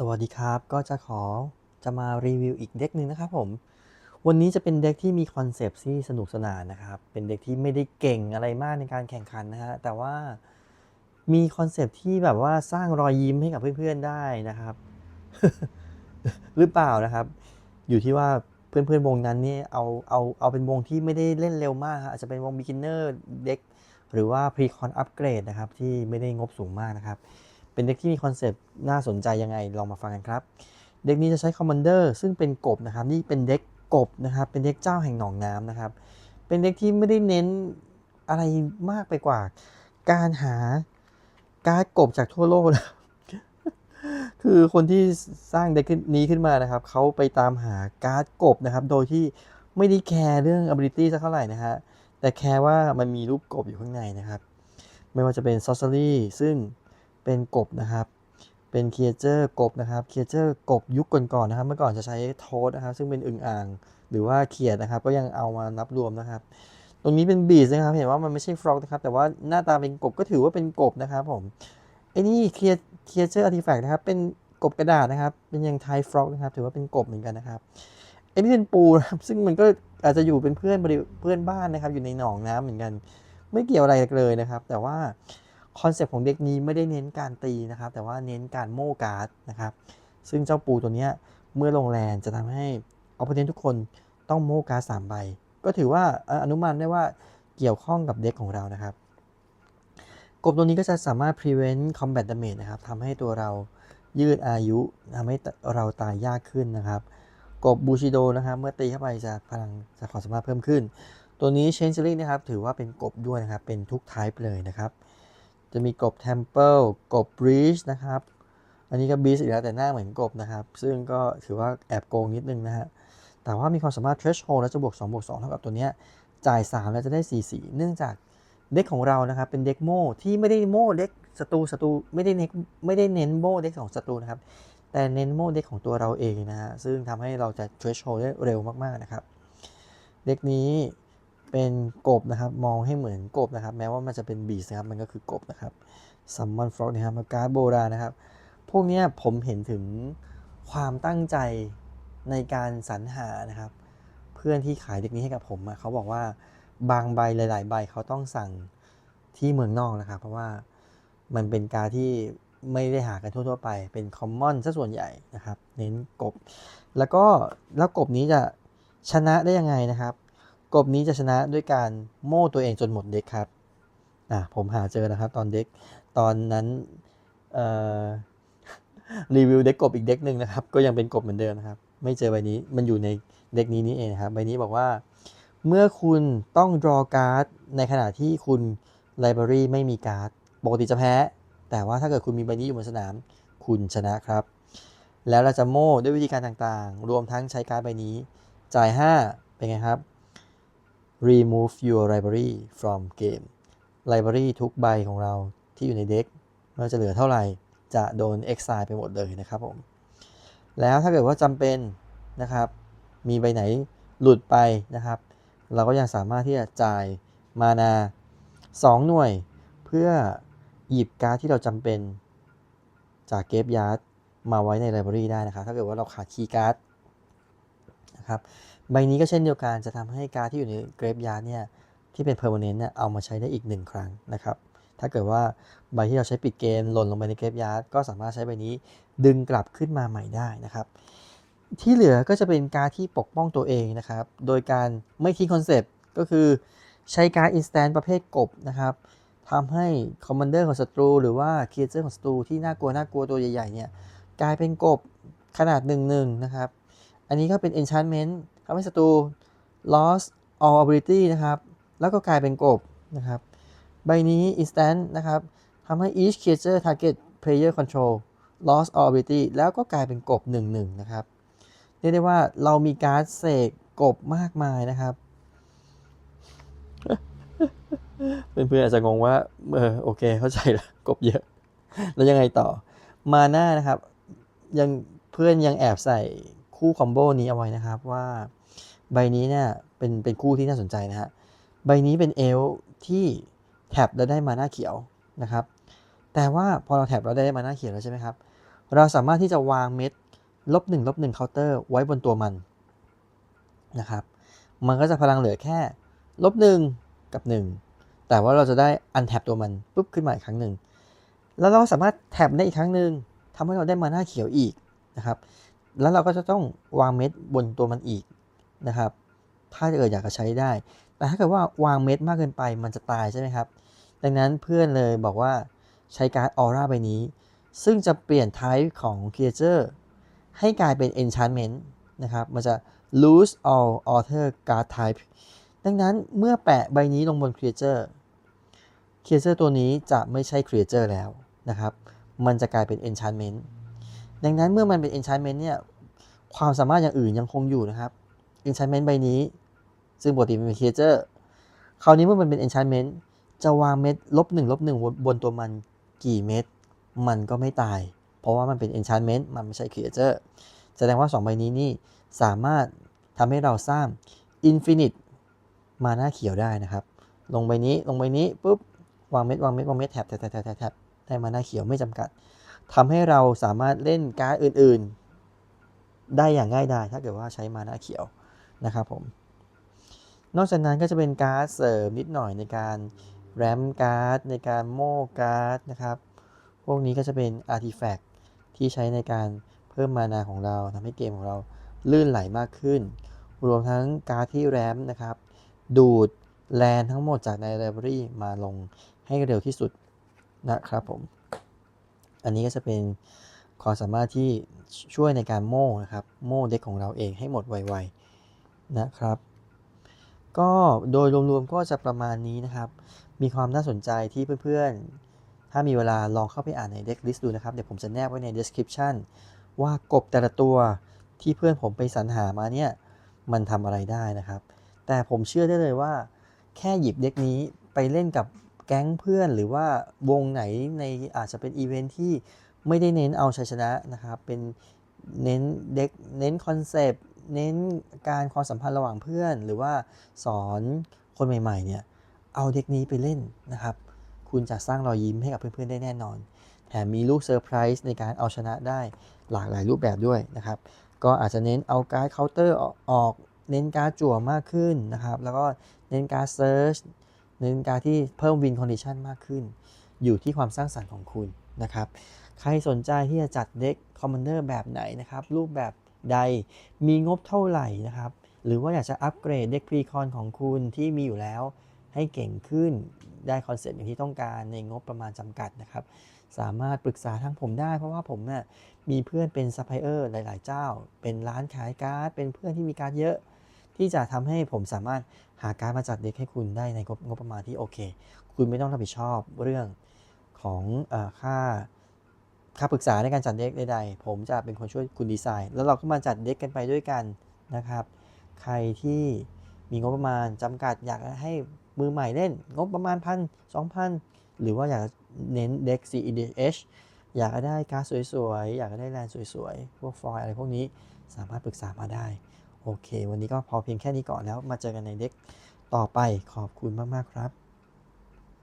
สวัสดีครับ ก็จะขอจะมารีวิวอีกเด็กหนึ่งนะครับผม วันนี้จะเป็นเด็กที่มีคอนเซปต์ที่สนุกสนานนะครับ เป็นเด็กที่ไม่ได้เก่งอะไรมากในการแข่งขันนะฮะ แต่ว่ามีคอนเซปต์ที่แบบว่าสร้างรอยยิ้มให้กับเพื่อนๆได้นะครับ หรือเปล่านะครับ อยู่ที่ว่าเพื่อนๆวงนั้นนี่เอาเอาเอาเป็นวงที่ไม่ได้เล่นเร็วมากอาจจะเป็นวง beginner เด็กหรือว่า pre-con upgrade นะครับที่ไม่ได้งบสูงมากนะครับ เป็นเด็กที่มีคอนเซปต์น่าสนใจยังไงลองมาฟังกันครับ เด็กนี้จะใช้คอมมานเดอร์ซึ่งเป็นกบนะครับนี่เป็นเด็กกบนะครับเป็นเด็กเจ้าแห่งหนองน้ำนะครับ เป็นเด็กที่ไม่ได้เน้นอะไรมากไปกว่า การหาการกบจากทั่วโลกนะคือคนที่สร้างเด็กนี้ขึ้นมานะครับเขาไปตามหาการ์ดกบนะครับ โดยที่ไม่ได้แคร์เรื่อง ability สักเท่าไหร่นะฮะแต่แคร์ว่ามันมีรูปกบอยู่ข้างในนะครับ ไม่ว่าจะเป็น sorcery ซึ่ง เป็นกบนะครับเป็นเคียเจอร์กบนะครับเคียเจอร์กบยุคก่อนๆนะครับ เมื่อก่อนจะใช้โทสนะครับ ซึ่งเป็นอึ่งอ่าง หรือว่าเขียดนะครับ ก็ยังเอามานับรวมนะครับ ตรงนี้เป็นบีสนะครับ เห็นว่ามันไม่ใช่ฟรอกนะครับ แต่ว่าหน้าตาเป็นกบก็ถือว่าเป็นกบนะครับผมไอ้นี่เคียเคียเจอร์อาร์ติแฟกต์นะครับ เป็นกบกระดาษนะครับ เป็นยังไทฟรอกนะครับ ถือว่าเป็นกบเหมือนกันนะครับไอ้นี่เป็นปูนะครับ ซึ่งมันก็อาจจะอยู่เป็นเพื่อนเพื่อนบ้านนะครับ อยู่ในหนองน้ำเหมือนกัน ไม่เกี่ยวอะไรเลยนะครับ แต่ว่า คอนเซปต์ของเด็กนี้ไม่ได้เน้นการตีนะครับ แต่ว่าเน้นการโม่การ์ดนะครับ ซึ่งเจ้าปูตัวนี้เมื่อลงแลนจะทำให้ออปเ n นทุกคนต้องโม่การ์ดสามใบ ก็ถือว่าอนุมานได้ว่าเกี่ยวข้องกับเด็กของเรานะครับ กบตัวนี้ก็จะสามารถ prevent combat damage นะครับทำให้ตัวเรายืดอายุทำให้เราตายยากขึ้นนะครับ กบบูชิโดนะครับเมื่อตีเข้าไปจะพลังจะความสามารถเพิ่มขึ้น ตัวนี้ Changeling นะครับถือว่าเป็นกบด้วยนะครับเป็นทุก type เลยนะครับ จะมีกบ Temple กบ Breach นะครับ อันนี้ก็ Beast อีกแล้วแต่หน้าเหมือนกบนะครับ ซึ่งก็ถือว่าแอบโกงนิดนึงนะฮะ แต่ว่ามีความสามารถ Threshold แล้วจะบวก2บวก2เท่ากับตัวเนี้ยจ่าย 3 แล้วจะได้ 4 4 เนื่องจากเด็กของเรานะครับ เป็นเด็กโม่ที่ไม่ได้โม่เด็กศัตรูศัตรูไม่ได้เน้นไม่ได้เน้นโม่เด็กของศัตรูนะครับ แต่เน้นโม่เด็กของตัวเราเองนะฮะซึ่งทำให้เราจะ Threshold ได้เร็วมากๆนะครับ เด็กนี้ เป็นกบนะครับ มองให้เหมือนกบนะครับ แม้ว่ามันจะเป็นบีสนะครับ มันก็คือกบนะครับซัมมอนฟลอกนะครับมาการ์ดโบราณนะครับ พวกนี้ผมเห็นถึงความตั้งใจในการสรรหานะครับ เพื่อนที่ขายเด็กนี้ให้กับผมเขาบอกว่าบางใบหลาย ๆ ใบเขาต้องสั่งที่เมืองนอกนะครับ เพราะว่ามันเป็นการที่ไม่ได้หากันทั่ว ๆ ไป เป็นคอมมอนซะส่วนใหญ่นะครับ เน้นกบ แล้วก็แล้วกบนี้จะชนะได้ยังไงนะครับ กบนี้จะชนะด้วยการโม่ตัวเองจนหมดเด็กครับอะผมหาเจอนะครับตอนเด็กตอนนั้นเอ่อรีวิวเด็กกบอีกเด็กหนึ่งนะครับ ก็ยังเป็นกบเหมือนเดิมนะครับ ไม่เจอใบนี้มันอยู่ในเด็กนี้นี่เองครับใบนี้บอกว่า เมื่อคุณต้อง draw การ์ดในขณะที่คุณ library ไม่มีการ์ดปกติจะแพ้ แต่ว่าถ้าเกิดคุณมีใบนี้อยู่บนสนาม คุณชนะครับ แล้วเราจะโม่ด้วยวิธีการต่างๆ รวมทั้งใช้การ์ดใบนี้ จ่าย 5 เป็นไงครับ remove your library from game library ทุกใบของเราที่อยู่ในเด็กไม่ว่าจะเหลือเท่าไหร่ จะโดน exile ไปหมดเลยนะครับผม แล้วถ้าเกิดว่าจำเป็นนะครับ มีใบไหนหลุดไปนะครับ เราก็ยังสามารถที่จะจ่ายมานา 2 หน่วย เพื่อหยิบการ์ดที่เราจำเป็นจากเกฟยาร์ดมาไว้ในไลบรารีได้นะครับ ถ้าเกิดว่าเราขาดคีย์การ์ด นะครับ ใบนี้ก็เช่นเดียวกันจะทำให้การที่อยู่ในเกรฟยาร์ดเนี่ยที่เป็นเพอร์ม n เนนต์เนี่ยเอามาใช้ได้อีกหนึ่งครั้งนะครับ ถ้าเกิดว่าใบที่เราใช้ปิดเกมหล่นลงไปในเกรฟยาร์ดก็สามารถใช้ใบนี้ดึงกลับขึ้นมาใหม่ได้นะครับที่เหลือก็จะเป็นการที่ปกป้องตัวเองนะครับ โดยการไม่ทิ้งคอนเซปต์ก็คือใช้การอินสแตนประเภทกบนะครับทำให้คอมมานเดอร์ของศัตรูหรือว่าครีเอเตอร์ของศัตรูที่น่ากลัวน่ากลัวตัวใหญ่ๆเนี่ยกลายเป็นกบขนาดหนึ่งหนึ่งนะครับ อันนี้ก็เป็น enchantment ทำให้ศัตรู lost all ability นะครับ แล้วก็กลายเป็นกบนะครับ ใบนี้ instant นะครับทำให้ each creature target player control lost all ability แล้วก็กลายเป็นกบ 1 1 นะครับ เรียกได้ว่าเรามีการ์ดเสกกบมากมายนะครับ เพื่อนๆอาจจะงงว่า เออโอเค เข้าใจแล้วกบเยอะ แล้วยังไงต่อ มาหน้านะครับ ยังเพื่อนยังแอบใส่ คู่คอมโบนี้เอาไว้นะครับว่าใบนี้เนี่ยเป็นเป็นคู่ที่น่าสนใจนะฮะใบนี้เป็นเอลที่แท็บแล้วได้มาหน้าเขียวนะครับ แต่ว่าพอเราแท็บเราได้มาหน้าเขียวแล้วใช่ไหมครับ เราสามารถที่จะวางเม็ดลบหนึ่งลบหนึ่งเคาน์เตอร์ไว้บนตัวมันนะครับ มันก็จะพลังเหลือแค่ลบหนึ่งกับหนึ่งแต่ว่าเราจะได้อันแท็บตัวมันปุ๊บขึ้นมาอีกครั้งหนึ่งแล้วเราสามารถแท็บได้อีกครั้งหนึ่งทำให้เราได้มาหน้าเขียวอีกนะครับ แล้วเราก็จะต้องวางเม็ดบนตัวมันอีกนะครับ ถ้าเกิดอยากจะใช้ได้ แต่ถ้าเกิดว่าวางเม็ดมากเกินไปมันจะตายใช่ไหมครับ ดังนั้นเพื่อนเลยบอกว่าใช้การ์ดออร่าใบนี้ ซึ่งจะเปลี่ยน type ของ creature ให้กลายเป็น enchantment นะครับ มันจะ lose all alter card type ดังนั้นเมื่อแปะใบนี้ลงบน creature creature ตัวนี้จะไม่ใช่ creature แล้วนะครับ มันจะกลายเป็น enchantment ดังนั้นเมื่อมันเป็น enchantment เนี่ย ความสามารถอย่างอื่นยังคงอยู่นะครับ enchantment ใบนี้ ซึ่งปกติเป็น creature คราวนี้เมื่อมันเป็น enchantment จะวางเม็ดลบหนึ่งลบหนึ่งบนตัวมันกี่เม็ด มันก็ไม่ตาย เพราะว่ามันเป็น enchantment มันไม่ใช่ creature แสดงว่า 2 ใบนี้นี่สามารถทำให้เราสร้าง infinite มาหน้าเขียวได้นะครับ ลงใบนี้ลงใบนี้ปุ๊บวางเม็ดวางเม็ดวางเม็ดแท็บแท็บแท็บแท็บแท็บแท็บได้มาหน้าเขียวไม่จำกัด ทำให้เราสามารถเล่นการ์ดอื่นๆ ได้อย่างง่ายดายถ้าเกิดว่าใช้มานาเขียวนะครับผม นอกจากนั้นก็จะเป็นการ์ดเสริมนิดหน่อยในการแรมการ์ดในการโม่การ์ดนะครับ พวกนี้ก็จะเป็นอาร์ติแฟกต์ที่ใช้ในการเพิ่มมานาของเราทำให้เกมของเราลื่นไหลมากขึ้น รวมทั้งการ์ดที่แรมนะครับ ดูดแลนทั้งหมดจากในไลบรารีมาลงให้เร็วที่สุดนะครับผม อันนี้ก็จะเป็นความสามารถที่ช่วยในการโม่นะครับ โม่เด็กของเราเองให้หมดไวๆนะครับ ก็โดยรวมๆก็จะประมาณนี้นะครับ มีความน่าสนใจที่เพื่อนๆ ถ้ามีเวลาลองเข้าไปอ่านใน deck list ดูนะครับ เดี๋ยวผมจะแนบไว้ใน description ว่ากบแต่ละตัวที่เพื่อนผมไปสรรหามาเนี่ย มันทำอะไรได้นะครับ แต่ผมเชื่อได้เลยว่า แค่หยิบเด็กนี้ไปเล่นกับ แก๊งเพื่อนหรือว่าวงไหนในอาจจะเป็นอีเวนท์ที่ไม่ได้เน้นเอาชัยชนะนะครับเป็นเน้นเด็กเน้นคอนเซปต์เน้นการความสัมพันธ์ระหว่างเพื่อน หรือว่าสอนคนใหม่ๆเนี่ยเอาเด็กนี้ไปเล่นนะครับ คุณจะสร้างรอยยิ้มให้กับเพื่อนๆได้แน่นอน แถมมีลูกเซอร์ไพรส์ในการเอาชนะได้หลากหลายรูปแบบด้วยนะครับ ก็อาจจะเน้นเอาการ์ดเคาน์เตอร์ออก เน้นการ์ดจั่วมากขึ้นนะครับ แล้วก็เน้นการ์ดเซิร์ช เน้นการที่เพิ่มวินคอนดิชันมากขึ้น อยู่ที่ความสร้างสรรค์ของคุณนะครับ ใครสนใจที่จะจัดเด็กคอมมานเดอร์แบบไหนนะครับ รูปแบบใดมีงบเท่าไหร่นะครับ หรือว่าอยากจะอัปเกรดเด็กพรีคอนของคุณที่มีอยู่แล้วให้เก่งขึ้นได้คอนเซ็ปต์อย่างที่ต้องการในงบประมาณจำกัดนะครับ สามารถปรึกษาทางผมได้เพราะว่าผมเนี่ยมีเพื่อนเป็นซัพพลายเออร์หลาย ๆ เจ้า เป็นร้านขายการ์ด เป็นเพื่อนที่มีการ์ดเยอะ ที่จะทำให้ผมสามารถหาการมาจัดเด็กให้คุณได้ในงบประมาณที่โอเค คุณไม่ต้องรับผิดชอบเรื่องของอค่าค่าปรึกษาในการจัดเด็กใดๆ ผมจะเป็นคนช่วยคุณดีไซน์ แล้วเราก็มาจัดเด็กกันไปด้วยกันนะครับ ใครที่มีงบประมาณจำกัดอยากให้มือใหม่เล่น งบประมาณพันสองพันหรือว่าอยากเน้นเด็ก CEDH อยากได้การ์ดสวยๆ อยากได้แลนด์สวยๆ พวกฟอยล์อะไรพวกนี้สามารถปรึกษามาได้ โอเค วันนี้ก็พอเพียงแค่นี้ก่อนแล้ว มาเจอกันในเด็กต่อไปขอบคุณมาก ๆ ครับ